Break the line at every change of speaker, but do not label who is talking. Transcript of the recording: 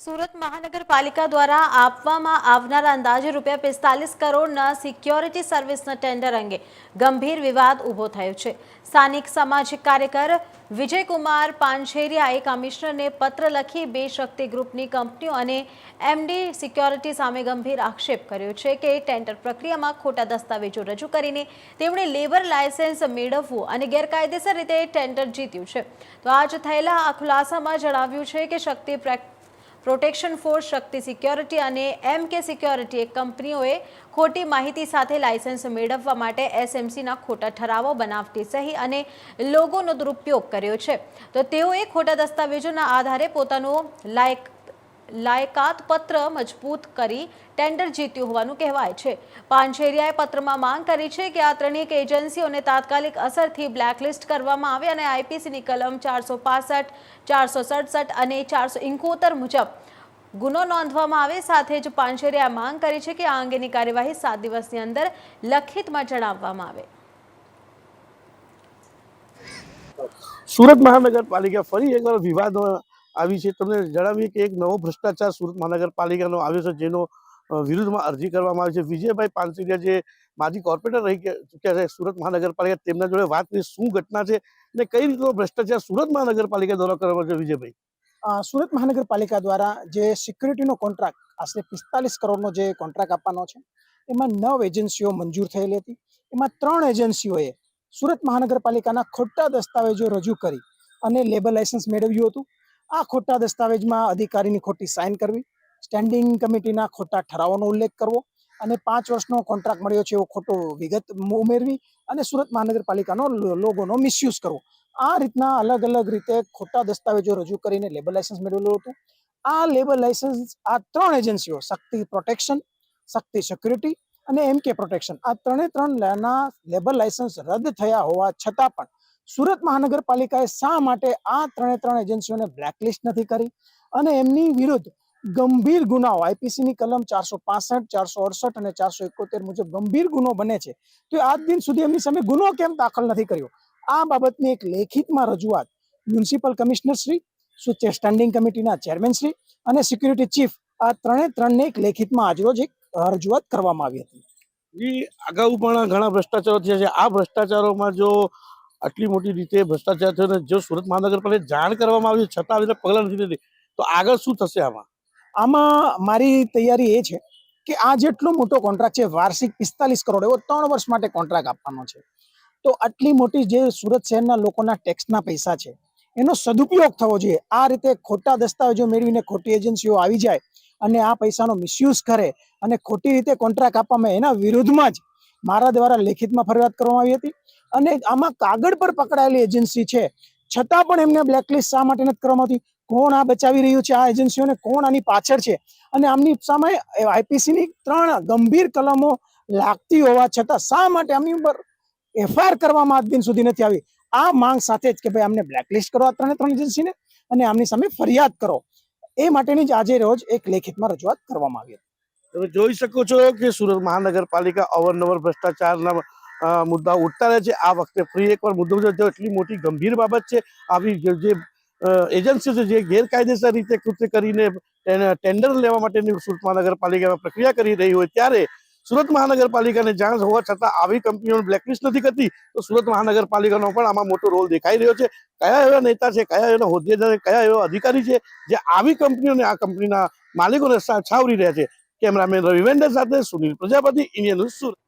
સુરત મહાનગરપાલિકા દ્વારા આપવામાં આવનારા અંદાજે રૂપિયા પિસ્તાલીસ કરોડના સિક્યોરિટી સર્વિસના ટેન્ડર અંગે ગંભીર વિવાદ ઊભો થયો છે. સ્થાનિક સામાજિક કાર્યકર વિજયકુમાર પાનછેરિયાએ કમિશનરને પત્ર લખી બે શક્તિ ગ્રુપની કંપનીઓ અને એમડી સિક્યોરિટી સામે ગંભીર આક્ષેપ કર્યો છે કે ટેન્ડર પ્રક્રિયામાં ખોટા દસ્તાવેજો રજૂ કરીને તેમણે લેબર લાયસન્સ મેળવવું અને ગેરકાયદેસર રીતે ટેન્ડર જીત્યું છે. તો આજ થયેલા આ ખુલાસામાં જણાવ્યું છે કે Shakti protection force, Shakti security અને એમ કે સિક્યોરિટી કંપનીઓએ ખોટી માહિતી સાથે લાયસન્સ મેળવવા માટે એસએમસીના ખોટા ઠરાવો બનાવટી સહી અને લોગોનો દુરુપયોગ કર્યો છે. તો તેઓએ ખોટા દસ્તાવેજોના આધારે પોતાનો લાયક લાયકાત પત્ર મજબૂત કરી ટેન્ડર જીત્યું હોવાનું કહેવાય છે. પાંચેરિયાએ પત્રમાં માંગ કરી છે કે આ ત્રણેક એજન્સીઓને તાત્કાલિક અસરથી બ્લેકલિસ્ટ કરવામાં આવે અને આઈપીસીની કલમ ચારસો પાસઠ, ચારસો સડસઠ અને ચારસો ઇંકોતેર મુજબ ગુનો નોંધવામાં આવે. સાથે જ પાનછેરિયાએ માંગ કરી છે કે આ અંગેની કાર્યવાહી સાત દિવસની અંદર લખિતમાં જણાવવામાં આવે.
સુરત મહાનગરપાલિકા ફરી એકવાર વિવાદમાં આવી છે. તમને જણાવીએ કે એક નવો ભ્રષ્ટાચાર સુરત મહાનગરપાલિકાનો આવ્યો છે, જેનો વિરુદ્ધમાં અરજી કરવામાં આવી છે. વિજયભાઈ પાનસરિયા જે માજી કોર્પોરેટર રહી ચૂક્યા છે સુરત મહાનગરપાલિકા, તેમના જોડે વાત કરી શું ઘટના છે અને કઈ રીતનો ભ્રષ્ટાચાર સુરત મહાનગરપાલિકા દ્વારા કરવામાં છે વિજયભાઈ?
સુરત મહાનગરપાલિકા દ્વારા જે સિક્યુરિટીનો કોન્ટ્રાક્ટ, આશરે પિસ્તાલીસ કરોડનો જે કોન્ટ્રાક્ટ આપવાનો છે, એમાં નવ એજન્સીઓ મંજૂર થયેલી હતી. એમાં ત્રણ એજન્સીઓએ સુરત મહાનગરપાલિકાના ખોટા દસ્તાવેજો રજૂ કરી અને લેબર લાયસન્સ મેળવ્યું હતું. આ ખોટા દસ્તાવેજમાં અધિકારીની ખોટી સાઇન કરવી સ્ટેન્ડિંગ કમિટીના ખોટા ઠરાવોનો ઉલ્લેખ કરવો અને પાંચ વર્ષનો કોન્ટ્રાક્ટ મળ્યો છે એવો ખોટો વિગત ઉમેરવી અને સુરત મહાનગરપાલિકાનો લોગોનો મિસયુઝ કરવો. આ રીતના અલગ અલગ રીતે ખોટા દસ્તાવેજો રજૂ કરીને લેબર લાયસન્સ મેળવેલું હતું. આ લેબર લાયસન્સ આ ત્રણ એજન્સીઓ શક્તિ પ્રોટેક્શન શક્તિ સિક્યુરિટી અને એમ કે પ્રોટેક્શન આ ત્રણે ત્રણ લેના લેબર લાયસન્સ રદ થયા હોવા છતાં પણ સુરત મહાનગરપાલિકાએ શા માટે આ ત્રણે ત્રણ એજન્સીઓને બ્લેકલિસ્ટ નથી કરી? અને એમની વિરુદ્ધ ગંભીર ગુનાઓ, આઈપીસીની કલમ ચારસો પાસઠ, ચારસો અડસઠ અને ચારસો એકોતેર મુજબ ગંભીર ગુનો બને છે. તો આજ દિન સુધી એમની સામે ગુનો કેમ દાખલ નથી કર્યો? આ બાબતની એક લેખિતમાં રજૂઆત મ્યુનિસિપલ કમિશનર શ્રી સુચે સ્ટેન્ડિંગ કમિટીના ચેરમેન શ્રી અને સિક્યુરિટી ચીફ આ ત્રણે ત્રણને એક લેખિતમાં આજરોજ એક રજૂઆત કરવામાં આવી હતી.
અગાઉ પણ ઘણા ભ્રષ્ટાચારો થયા છે. આ ભ્રષ્ટાચારોમાં જો આટલી મોટી રીતે ભ્રષ્ટાચાર થયો જો સુરત મહાનગરપાલિકા જાણ કરવામાં આવી છતાં આવી રીતે પગલાં નથી લીધી, તો આગળ શું થશે આમાં?
આમાં મારી તૈયારી એ છે કે આ જેટલો મોટો કોન્ટ્રાક્ટ છે, વાર્ષિક પિસ્તાલીસ કરોડ, એવો ત્રણ વર્ષ માટે કોન્ટ્રાક્ટ આપવાનો છે. તો આટલી મોટી જે સુરત શહેરના લોકોના ટેક્સના પૈસા છે, એનો સદુપયોગ થવો જોઈએ. આ રીતે ખોટા દસ્તાવેજો મેળવીને ખોટી એજન્સીઓ આવી જાય અને આ પૈસાનો મિસયુઝ કરે અને ખોટી રીતે કોન્ટ્રાક્ટ આપવામાં એના વિરુદ્ધમાં જ મારા દ્વારા લેખિતમાં ફરિયાદ કરવામાં આવી હતી. અને આમાં કાગળ પર પકડાયેલી એજન્સી છે. છતાં પણ એમને બ્લેકલિસ્ટ શા માટે નથી કરવામાં આવતી? કોણ આ બચાવી રહ્યું છે આ એજન્સીઓને કોણ આની પાછળ છે? અને આમની સામે આઈપીસીની ત્રણ ગંભીર કલમો લાગતી હોવા છતાં શા માટે આમની ઉપર એફઆઈઆર કરવામાં આજ દિન સુધી નથી આવી? આ માંગ સાથે જ કે ભાઈ આમને બ્લેકલિસ્ટ કરો આ ત્રણે ત્રણ એજન્સીને અને આમની સામે ફરિયાદ કરો. એ માટેની જ આજે રોજ એક લેખિતમાં રજૂઆત કરવામાં આવી હતી.
તમે જોઈ શકો છો કે સુરત મહાનગરપાલિકા અવારનવાર ભ્રષ્ટાચારના મુદ્દા ઉઠતા રહે છે. આ વખતે ફરી એકવાર મુદ્દો એટલી મોટી ગંભીર બાબત છે. આવી જે એજન્સી છે, જે ગેરકાયદેસર રીતે કૃત્ય કરીને ટેન્ડર લેવા માટેની સુરત મહાનગરપાલિકામાં પ્રક્રિયા કરી રહી હોય ત્યારે સુરત મહાનગરપાલિકાને જાણ હોવા છતાં આવી કંપનીઓને બ્લેકલિસ્ટ નથી કરતી. તો સુરત મહાનગરપાલિકાનો પણ આમાં મોટો રોલ દેખાઈ રહ્યો છે. કયા એવા નેતા છે, કયા એવા હોદ્દેદાર કયા એવા અધિકારી છે, જે આવી કંપનીઓને આ કંપનીના માલિકોને છાવરી રહ્યા છે? કેમેરામેન રવિ વેન્ડર સાથે સુનિલ પ્રજાપતિ ઇન્ડિયન ન્યૂઝ સુરત.